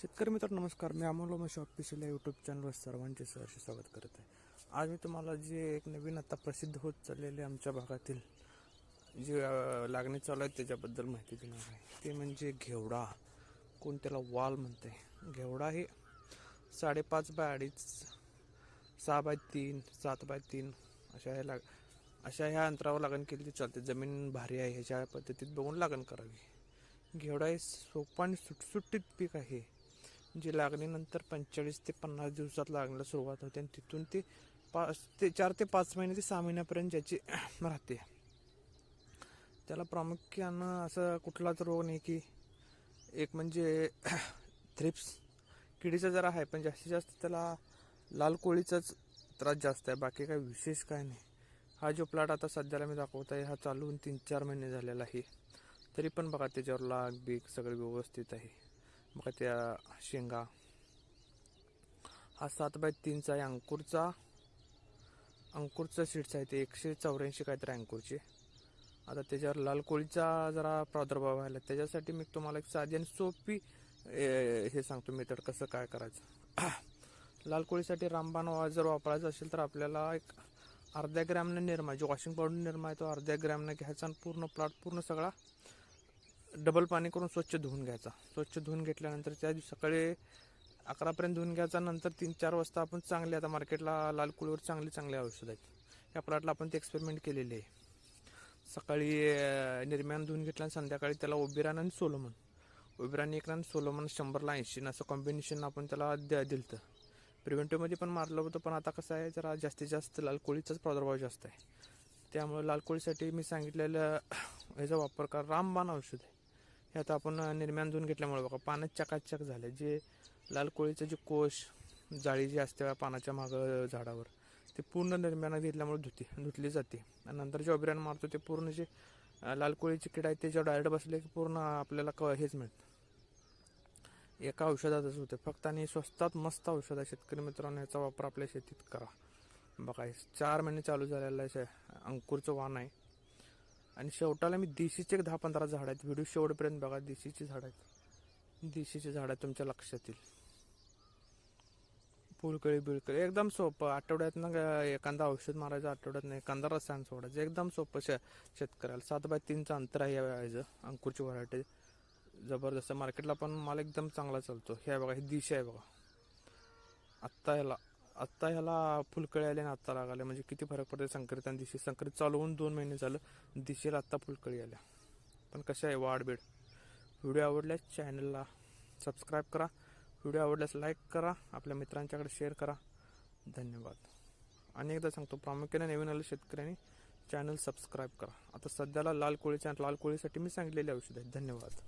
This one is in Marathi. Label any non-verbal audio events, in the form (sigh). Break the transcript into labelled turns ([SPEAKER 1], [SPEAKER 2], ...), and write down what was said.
[SPEAKER 1] शेतकरी मित्र नमस्कार. मी अमोल उमेश ऑफिशियल या यूट्यूब चॅनलवर सर्वांचे सहर्ष स्वागत करत आहे. आज मी तुम्हाला जे एक नवीन आता प्रसिद्ध होत चाललेले आमच्या भागातील जे लागणी चालू आहेत त्याच्याबद्दल माहिती देणार आहे. ते म्हणजे घेवडा. कोण त्याला वाल म्हणते घेवडा हे साडेपाच बाय अडीच सहा बाय तीन सात बाय तीन अशा ह्या लाग अशा ह्या अंतरावर लागण केली तर चालते. जमीन भारी आहे. ह्याच्या पद्धतीत बघून लागण करावी. घेवडा हे सोपं आणि सुटसुटीत पीक आहे. जी लागणीनंतर पंचेचाळीस ते पन्नास दिवसात लागण्याला सुरुवात होते. आणि तिथून ते पाच ते चार ते पाच महिने ते सहा महिन्यापर्यंत ज्याची (clears throat) राहते. त्याला प्रामुख्यानं असं कुठलाच रोग नाही की एक म्हणजे (clears throat) थ्रिप्स. किडीचा जरा आहे पण जास्तीत जास्त त्याला लाल कोळीचाच त्रास जास्त आहे. बाकी काही विशेष काय नाही. हा जो प्लॉट आता सध्याला मी दाखवत आहे हा चालू तीन चार महिने झालेला आहे. तरी पण बघा त्याच्यावर लाग बीक सगळं व्यवस्थित आहे. बघा त्या शेंगा. हा सात बाय तीनचा आहे अंकुरचा. अंकुरचा सीट्स आहे ते एकशे चौऱ्याऐंशी काहीतरी अंकुरचे. आता त्याच्यावर लाल कोळीचा जरा प्रादुर्भाव व्हायला त्याच्यासाठी मी तुम्हाला एक साधी आणि सोपी ए, हे सांगतो मेथड कसं काय करायचं. (clears throat) लाल कोळीसाठी रामबाण जर वापरायचं असेल तर आपल्याला एक अर्ध्या ग्रॅमनं निरमा जो वॉशिंग पावडर निर्मा आहे तो अर्ध्या ग्रॅमनं घ्यायचा आणि पूर्ण प्लॉट पूर्ण सगळा डबल पाणी करून स्वच्छ धुवून घ्यायचा. स्वच्छ धुवून घेतल्यानंतर त्या दिवशी सकाळी अकरापर्यंत धुवून घ्यायचा. नंतर तीन चार वाजता आपण चांगले आता मार्केटला लाल कुळीवर चांगले चांगले औषध आहेत. या प्लॉटला आपण ते एक्सपेरिमेंट केलेले आहे. सकाळी निर्म्यान धुवून घेतलं आणि संध्याकाळी त्याला ओबिरान आणि सोलोमन. ओबिरान एक आणि सोलोमन शंभरला ऐंशी. असं कॉम्बिनेशन आपण त्याला द्या दिलं प्रिव्हेंटिव्हमध्ये पण मारलं होतं पण आता कसं आहे जरा जास्तीत जास्त लाल कोळीचाच प्रादुर्भाव जास्त आहे. त्यामुळे लाल कोळीसाठी मी सांगितलेलं (coughs) ह्याचा वापर करा. रामबाण औषध आहे. हे आता आपण निर्माण धुवून घेतल्यामुळे बघा पानं चकाचक झाले. जे लाल कोळीचं जे कोश जाळी जी असते पानाच्या मागं झाडावर ते पूर्ण निर्म्यानं घेतल्यामुळे धुती धुतली जाते. आणि नंतर जे अभिरान मारतो ते पूर्ण जे लाल कोळीचे किड आहेत ते जेव्हा डायरेक्ट बसले की पूर्ण आपल्याला क हेच मिळतं. एका औषधातच होते. फक्त आणि स्वस्तात मस्त औषध आहे शेतकरी मित्रांनो याचा वापर आपल्या शेतीत करा. बघा चार महिने चालू झालेला अंकुरचं वाण आहे. आणि शेवटाला मी देशीचे एक दहा पंधरा झाड आहेत. व्हिडिओ शेवटपर्यंत बघा देशीची झाड आहेत. देशीची झाड आहेत तुमच्या लक्षात येईल फुलकळी बिळकळी एकदम सोपं. आठवड्यातनं ग- एखादा औषध मारायचं आठवड्यातनं एखादा रसायन सोडायचं. एकदम सोपं शे शेतकऱ्याला. सात बाय तीनचं अंतर आहे या वेळाचं अंकुरची व्हरायटी. जबरदस्त. मार्केटला पण माल एकदम चांगला चालतो. हे बघा ही दिशा आहे बघा. आत्ता ह्याला आत्ता ह्याला फुलकळी आले आणि आत्ता लागाले. म्हणजे किती फरक पडतो संकरित आणि दिशी. संकरित चालू होऊन दोन महिने झालं. दिशेला आत्ता फुलकळी आल्या. पण कशा आहे? वाढबीड. व्हिडिओ आवडल्यास चॅनलला सबस्क्राईब करा. व्हिडिओ आवडल्यास लाईक करा. आपल्या मित्रांच्याकडे शेअर करा. धन्यवाद. आणि एकदा सांगतो प्रामुख्याने नवीन आले शेतकऱ्यांनी चॅनल सबस्क्राईब करा. आता सध्याला लाल कोळीच्या लाल कोळीसाठी मी सांगितलेली औषध आहेत. धन्यवाद.